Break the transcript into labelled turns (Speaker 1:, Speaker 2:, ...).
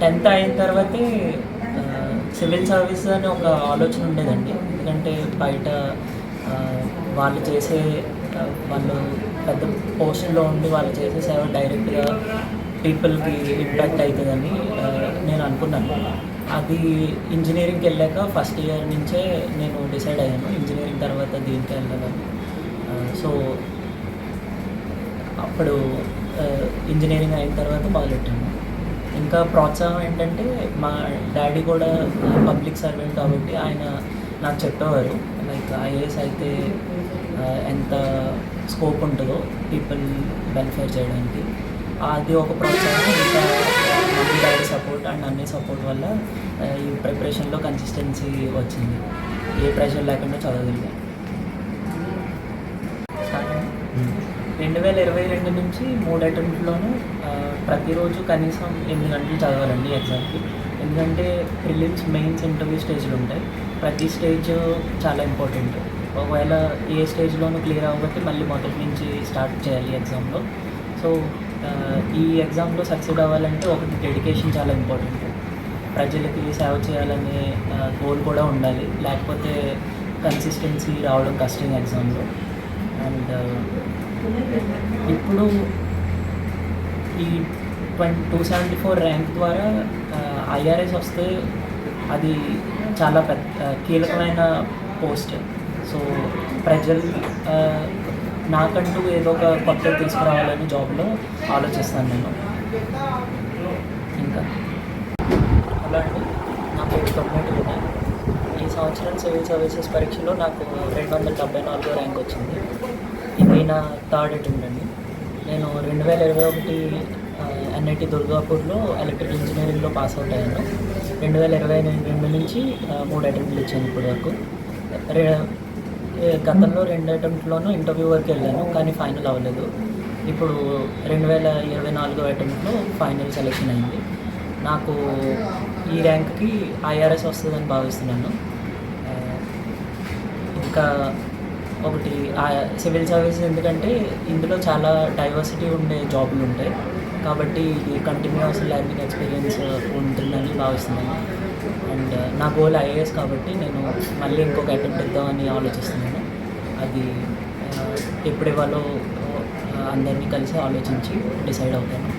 Speaker 1: Tenth అయిన తర్వాతే civil service అని ఒక ఆలోచన ఉండేదండి. ఎందుకంటే బయట వాళ్ళు చేసే వాళ్ళు పెద్ద పోస్ట్లో ఉండి వాళ్ళు చేసే సేవ డైరెక్ట్గా పీపుల్కి ఇంపాక్ట్ అవుతుందని నేను అనుకున్నాను. అది ఇంజనీరింగ్కి వెళ్ళాక ఫస్ట్ ఇయర్ నుంచే నేను డిసైడ్ అయ్యాను. ఇంజనీరింగ్ తర్వాత దీనికి వెళ్ళాలని. సో అప్పుడు ఇంజనీరింగ్ అయిన తర్వాత మొదలెట్టాను. ఇంకా ప్రోత్సాహం ఏంటంటే మా డాడీ కూడా పబ్లిక్ సర్వెంట్ కాబట్టి ఆయన నాకు చెప్పేవారు. లైక్ ఐఏఎస్ అయితే ఎంత స్కోప్ ఉంటుందో పీపుల్ వెల్ఫేర్ చేయడానికి. అది ఒక ప్రోత్సాహం. ఇంకా మమ్మీ డాడీ సపోర్ట్ అండ్ అన్ని సపోర్ట్ వల్ల ఈ ప్రిపరేషన్లో కన్సిస్టెన్సీ వచ్చింది. ఏ ప్రెషర్ లేకుండా చదవగలిగాను. రెండు వేల ఇరవై రెండు నుంచి మూడు అటెంప్ట్లోనూ ప్రతిరోజు కనీసం ఎనిమిది గంటలు చదవాలండి ఎగ్జామ్కి ఎందుకంటే ప్రిలిమ్స్ మెయిన్స్ ఇంటర్వ్యూ స్టేజ్లు ఉంటాయి. ప్రతి స్టేజ్ చాలా ఇంపార్టెంట్ ఒకవేళ ఏ స్టేజ్లోనూ క్లియర్ అవ్వకపోతే మళ్ళీ మొదటి నుంచి స్టార్ట్ చేయాలి ఎగ్జామ్లో సో ఈ ఎగ్జామ్లో సక్సెస్ అవ్వాలంటే ఒకటి డెడికేషన్ చాలా ఇంపార్టెంట్ ప్రజలకి సేవ చేయాలనే గోల్ కూడా ఉండాలి. లేకపోతే కన్సిస్టెన్సీ రావడం కష్టం ఎగ్జామ్లో అండ్ ఇప్పుడు ఈ twenty two seventy four rank ద్వారా ఐఆర్ఎస్ వస్తే అది చాలా పెద్ద కీలకమైన పోస్ట్. సో ప్రజలు నాకంటూ ఏదో ఒక కొత్త తీసుకురావాలని జాబ్లో ఆలోచిస్తాను నేను. ఇంకా. అలాంటి అండి నా పేరు తొమ్మిది ఉన్నాయి ఈ సంవత్సరం సివిల్ సర్వీసెస్ పరీక్షలో నాకు రెండు వందల డెబ్బై నాలుగో ర్యాంక్ వచ్చింది. ఇది నా థర్డ్ అటెంప్ట్ అండి నేను రెండు వేల ఇరవై ఒకటి ఎన్ఐటి దుర్గాపూర్లో ఎలక్ట్రికల్ ఇంజనీరింగ్లో పాస్ అవుట్ అయ్యాను. రెండు వేల ఇరవై రెండు నుంచి మూడు అటెంప్ట్లు ఇచ్చాను ఇప్పటి వరకు. రే గతంలో రెండు అటెంప్ట్లోనూ ఇంటర్వ్యూ వరకు వెళ్ళాను కానీ ఫైనల్ అవ్వలేదు. ఇప్పుడు రెండు వేల ఇరవై నాలుగో అటెంప్ట్లో ఫైనల్ సెలెక్షన్ అయింది. నాకు ఈ ర్యాంక్కి ఐఆర్ఎస్ వస్తుందని భావిస్తున్నాను. ఇంకా ఒకటి సివిల్ సర్వీస్ ఎందుకంటే ఇందులో చాలా డైవర్సిటీ ఉండే జాబులు ఉంటాయి. కాబట్టి కంటిన్యూస్ లెర్నింగ్ ఎక్స్పీరియన్స్ ఉంటుందని భావిస్తున్నాను. అండ్ నా గోల్ ఐఏఎస్ కాబట్టి నేను మళ్ళీ ఇంకొక అటెంప్ట్ ఇద్దామని ఆలోచిస్తున్నాను. అది ఎప్పుడు ఇవ్వాలో అందరినీ కలిసి ఆలోచించి డిసైడ్ అవుతాను.